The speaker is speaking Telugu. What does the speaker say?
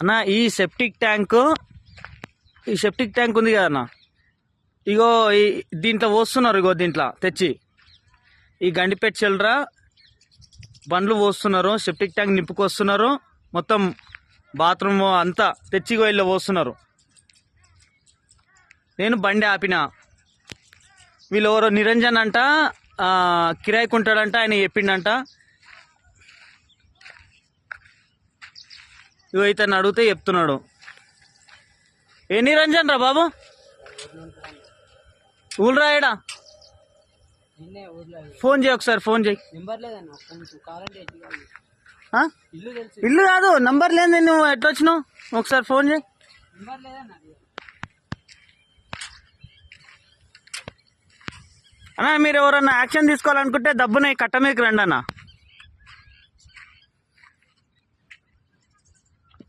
అన్న ఈ సెప్టిక్ ట్యాంక్ ఈ సెప్టిక్ ట్యాంక్ ఉంది కదా అన్న. ఇగో ఈ దీంట్లో పోస్తున్నారు ఇగో దీంట్లో తెచ్చి. ఈ గండిపేట చెల్లరా బండ్లు పోస్తున్నారు సెప్టిక్ ట్యాంక్ నింపుకొస్తున్నారు మొత్తం బాత్రూమ్ అంతా తెచ్చి ఇగో పోస్తున్నారు. నేను బండి ఆపిన. వీళ్ళు ఎవరో నిరంజన్ అంట కిరాయికి ఉంటాడంట ఆయన చెప్పిండంట. ఇగో ఇతను అడిగితే చెప్తున్నాడు. ఏ నిరంజన్ రా బాబు? ఊళ్ళు రాయడా? నిన్నే ఊర్లో ఫోన్ చేయి ఒకసారి ఫోన్ చేయి? ఇల్లు కాదు నంబర్ లేదు నువ్వు ఎట్లా వచ్చినావు? ఒకసారి ఫోన్ చేయి. అన్నా మీరు ఎవరన్నా యాక్షన్ తీసుకోవాలనుకుంటే దబ్బున కట్ట మీకు రండి అన్న